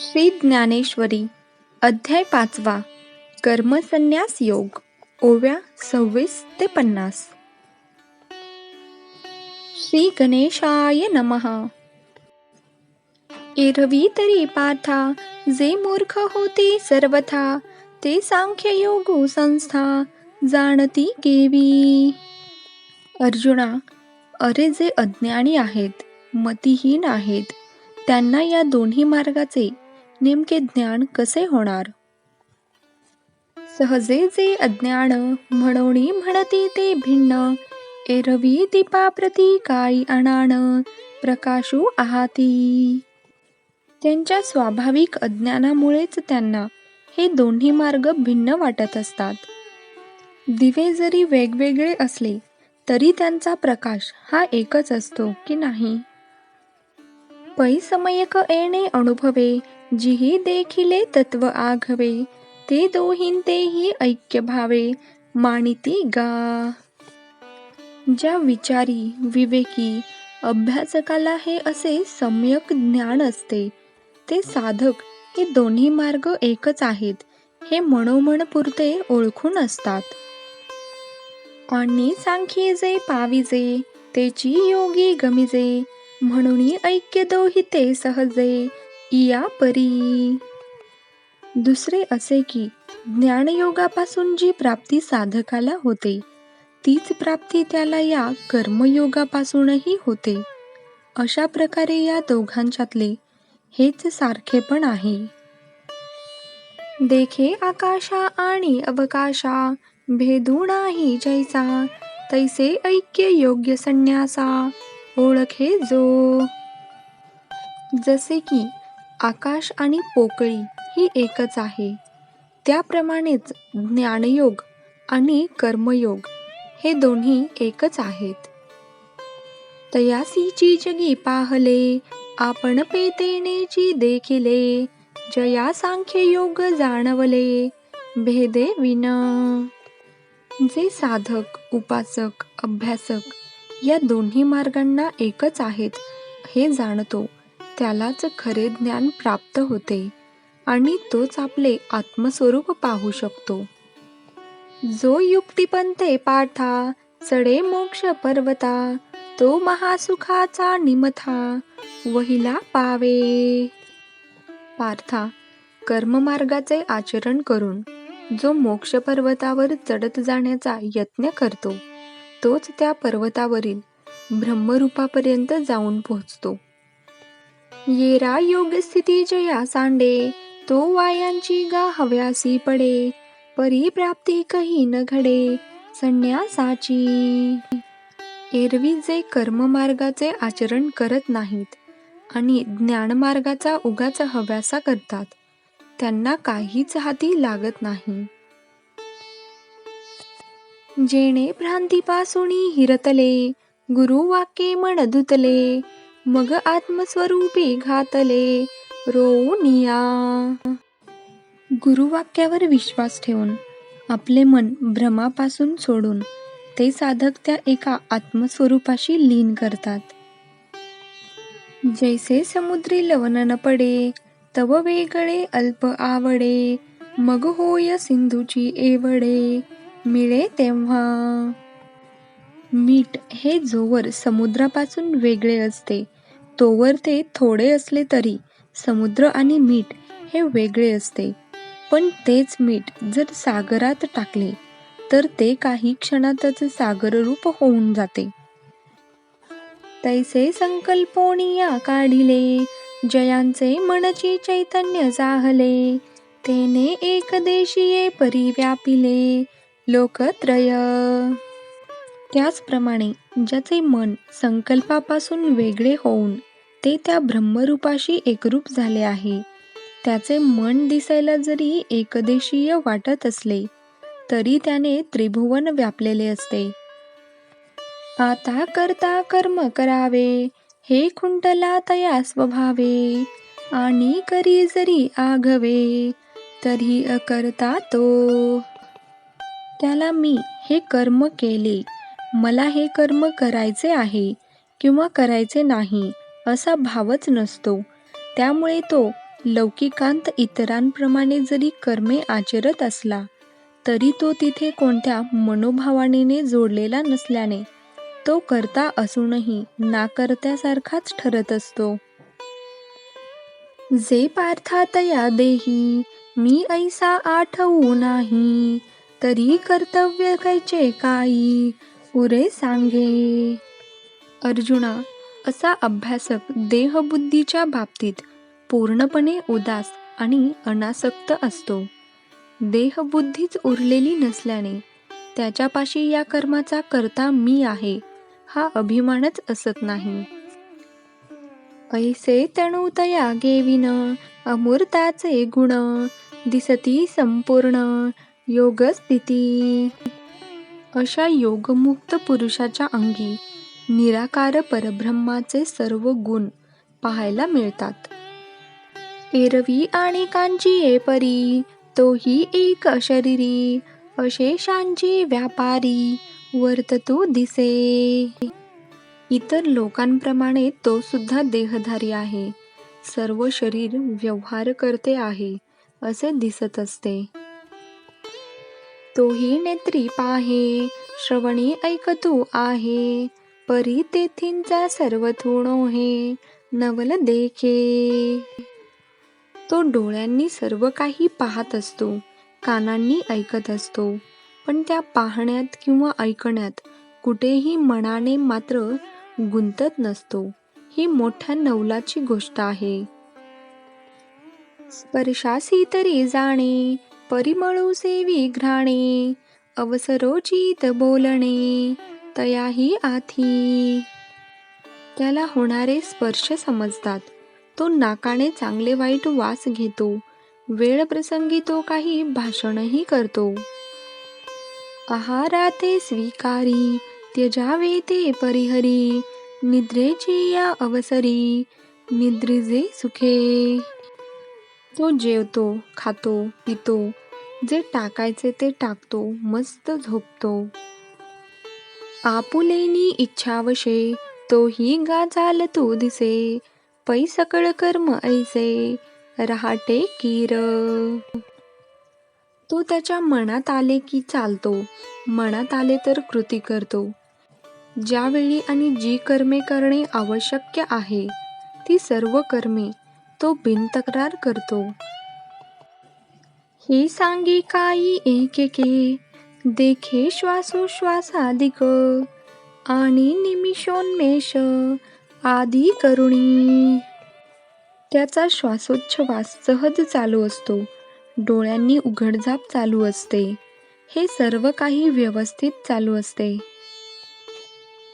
श्री ज्ञानेश्वरी अध्याय पाचवा कर्मसन्यास योग ओव्या सव्वीस ते पन्नास. श्री गणेशाय नमः. एरवी तरी पार्था जे मूर्ख होते सर्वथा ते सांख्य योग संस्था जाणती केवी अर्जुना अरे जे अज्ञानी आहेत मतिहीन आहेत त्यांना या दोन्ही मार्गाचे नेमके ज्ञान कसे होणार? सहजे जे अज्ञान म्हणून म्हणती ते भिन्न एरवी दीपाप्रती काळी अनाण प्रकाशू आहाती. त्यांच्या स्वाभाविक अज्ञानामुळेच त्यांना हे दोन्ही मार्ग भिन्न वाटत असतात. दिवे जरी वेगवेगळे असले तरी त्यांचा प्रकाश हा एकच असतो की नाही? पैसमयक येणे अनुभवे जिही देखिले तत्व आघवे ते दोहींतेही ऐक्य भावे मानिती गा. ज्या विचारी विवेकी अभ्यासकाला हे असे सम्यक ज्ञान असते ते साधक हे दोन्ही मार्ग एकच आहेत हे मनोमन पुरते ओळखून असतात. आणि सांखी जे पाविजे तेची योगी गमिजे म्हणून ऐक्य दोहिते सहजे इया परी दुसरे असे की ज्ञानयोगापासून जी प्राप्ती साधकाला होते तीच प्राप्ती त्याला या कर्मयोगापासूनही होते. अशा प्रकारे या दोघांच्यातले हेच सारखे पण आहे. देखे आकाशा आणि अवकाशा भेदू नाही जैसा तैसे ऐक्य योग्य संन्यासा. ओळखे जो. जसे की आकाश आणि पोकळी ही एकच आहे. त्याप्रमाणेच ज्ञानयोग आणि कर्मयोग हे दोन्ही एकच आहेत. तयासीची जगी पाहले आपण पेतेनेची देखिले. जया सांख्य योग जाणवले भेदे विन. जे साधक उपासक अभ्यासक या दोन्ही मार्गांना एकच आहेत हे जाणतो. त्यालाच खरे ज्ञान प्राप्त होते आणि तोच आपले आत्मस्वरूप पाहू शकतो. जो युक्तिपंथे पाठा चढे मोक्ष पर्वता तो महासुखाचा निमथा वहिला पावे. पार्था कर्ममार्गाचे आचरण करून जो मोक्ष पर्वतावर चढत जाण्याचा यत्न करतो तोच त्या पर्वतावरील ब्रह्मरूपापर्यंत जाऊन पोहोचतो. येरा योग स्थिती जया सांडे तो वायांची गा हव्यासी पडे परिप्राप्ती कही न घडे संन्यासाची. एरवी जे कर्ममार्गाचे आचरण करत नाहीत आणि ज्ञानमार्गाचा उगाच हव्यासा करतात त्यांना काहीच हाती लागत नाही. जेणे भ्रांतीपासून हिरतले गुरुवाक्ये मन धुतले मग आत्मस्वरूपी घातले रोनिया गुरुवाक्यावर विश्वास ठेवून आपले मन भ्रमापासून सोडून ते साधक त्या एका आत्मस्वरूपाशी लीन करतात. जैसे समुद्री लवण न पडे तव वेगळे अल्प आवडे मग होय सिंधूची एवढे. मिळे तेव्हा. मीठ हे जोवर समुद्रापासून वेगळे असते. तोवर ते थोडे असले तरी समुद्र आणि मीठ हे वेगळे असते. पण तेच मीठ जर सागरात टाकले तर ते काही क्षणातच सागररूप होऊन जाते. तैसे संकल्पोनिया काढिले जयांचे मनची चैतन्य जाहले तेने एकदेशीये परिव्यापिले लोकत्रय. त्याचप्रमाणे ज्याचे मन संकल्पापासून वेगळे होऊन ते त्या ब्रह्मरूपाशी एकरूप झाले आहे त्याचे मन दिसायला जरी एकदेशीय वाटत असले तरी त्याने त्रिभुवन व्यापलेले असते. आता करता कर्म करावे हे खुंटला तया स्वभावे आणि करी जरी आघवे तरी अकर्ता तो. त्याला मी हे कर्म केले. मला हे कर्म करायचे आहे किंवा करायचे नाही असा भावच नसतो. त्यामुळे तो लौकिकांत इतरांप्रमाणे जरी कर्मे आचरत असला तरी तो तिथे कोणत्या मनोभावानेने जोडलेला नसल्याने तो करता असूनही नाकर्त्यासारखाच ठरत असतो. जे पार्थातया देही मी ऐसा आठवू नाही. तरी कर्तव्य कैचे काही? उरे सांगे. अर्जुना असा अभ्यासक देहबुद्धीच्या बाबतीत पूर्णपणे उदास आणि अनासक्त असतो. देहबुद्धीच उरलेली नसल्याने त्याच्यापाशी या कर्माचा करता मी आहे हा अभिमानच असत नाही. ऐसे तणुतया गेविन अमूर्ताचे गुण दिसती संपूर्ण योगस्थिती. अशा योगमुक्त पुरुषाच्या अंगी निराकार परब्रह्माचे सर्व गुण पाहायला मिळतात. एरवी आणि कांची परी तोही एक शरीरी अशेषांची व्यापारी वर्ततो दिसे. इतर लोकांप्रमाणे तो सुद्धा देहधारी आहे. सर्व शरीर व्यवहार करते आहे असे दिसत असते. तोही नेत्री पाहे श्रवणी ऐकतू आहे. परी तेथींचा सर्वथुणो हे नवल देखे. तो डोळ्यांनी सर्व काही पाहत असतो कानांनी ऐकत असतो पण त्या पाहण्यात किंवा ऐकण्यात कुठेही मनाने मात्र गुंतत नसतो. ही मोठ्या नवलाची गोष्ट आहे. स्पर्शासी तरी जाणे परिमळू सेवी घ्राणे अवसरोचित बोलणे तयाही आथी त्याला होणारे स्पर्श समजतात. तो नाकाने चांगले वाईट वास घेतो. वेळ प्रसंगी तो काही भाषणही करतो. आहाराते स्वीकारी त्यजावे ते परिहरी निद्रेची या अवसरी निद्रिजे सुखे. तो जेवतो खातो पितो. जे टाकायचे ते टाकतो मस्त झोपतो. आपुलेनी इच्छावशे तोही गाजाल तो दिसे. पै सकळ कर्म ऐसे रहाटे कीर. तो त्याच्या मनात आले की चालतो. मनात आले तर कृती करतो. ज्यावेळी आणि जी कर्मे करणे आवश्यक आहे ती सर्व कर्मे तो बिनतक्रार करतो. ही सांगी काही एकेके. देखे श्वासोश्वासादिक आणि निमिषोन्मेष आदी करुणी. त्याचा श्वासोच्छवास सहज चालू असतो. डोळ्यांनी उघडझाप चालू असते. हे सर्व काही व्यवस्थित चालू असते.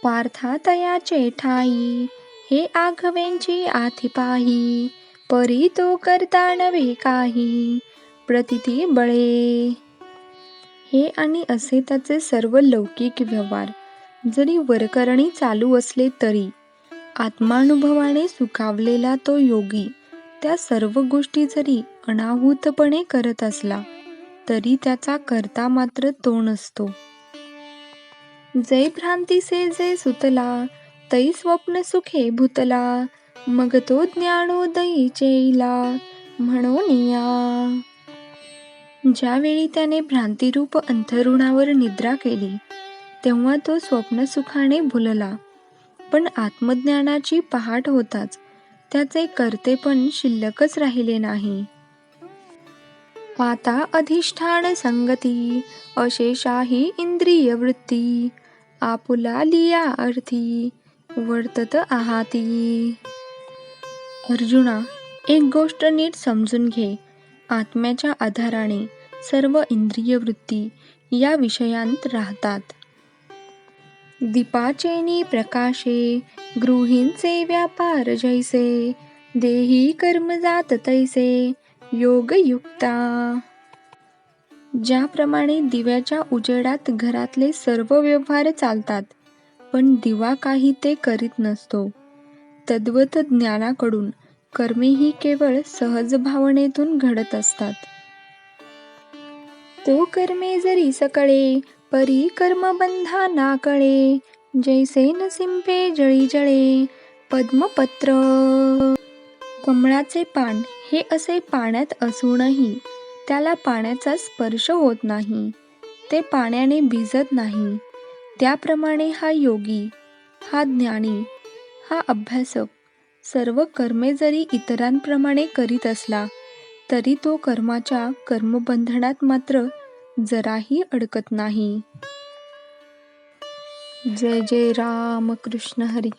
पार्थातयाचे ठाई. हे आघवेंची आथिपाही. परी तो करता नव्हे काही प्रतिती बळे. हे आणि असे त्याचे सर्व लौकिक व्यवहार जरी वरकरणी चालू असले तरी आत्मानुभवाने सुखावलेला तो योगी त्या सर्व गोष्टी जरी अनाहूतपणे करत असला तरी त्याचा करता मात्र तो नसतो. जय भ्रांतीसे जे सुतला तै स्वप्न सुखे भूतला मग तो ज्ञानोदयी चेईला म्हणून ज्यावेळी त्याने भ्रांतिरूप अंथरुणावर निद्रा केली तेव्हा तो स्वप्नसुखाने भुलला. पण आत्मज्ञानाची पहाट होताच त्याचे कर्तेपण शिल्लकच राहिले नाही. आता अधिष्ठान संगती अशेषाही इंद्रिय वृत्ती आपुला लिया अर्थी वर्तत आहाती. अर्जुना एक गोष्ट नीट समजून घे. आत्म्याच्या आधाराने सर्व इंद्रिय वृत्ती या विषयांत राहतात. दीपाचेनी प्रकाशे गृहींचे व्यापार जैसे देही कर्म जात तैसे योगयुक्ता. ज्याप्रमाणे दिव्याच्या उजेडात घरातले सर्व व्यवहार चालतात पण दिवा काही ते करीत नसतो. तद्वत ज्ञानाकडून कर्मे ही केवळ सहज भावनेतून घडत असतात. तो कर्मे जरी सकळे परी कर्मबंधा ना कळे जैसे नसिंपे जळी जळे पद्मपत्र. कमळाचे पान हे असे पाण्यात असूनही त्याला पाण्याचा स्पर्श होत नाही ते पाण्याने भिजत नाही. त्याप्रमाणे हा योगी हा ज्ञानी हा अभ्यासक सर्व कर्मे जरी इतरांप्रमाणे करीत असला तरी तो कर्माच्या कर्मबंधनात मात्र जराही अडकत नाही. जय जय राम कृष्ण हरी.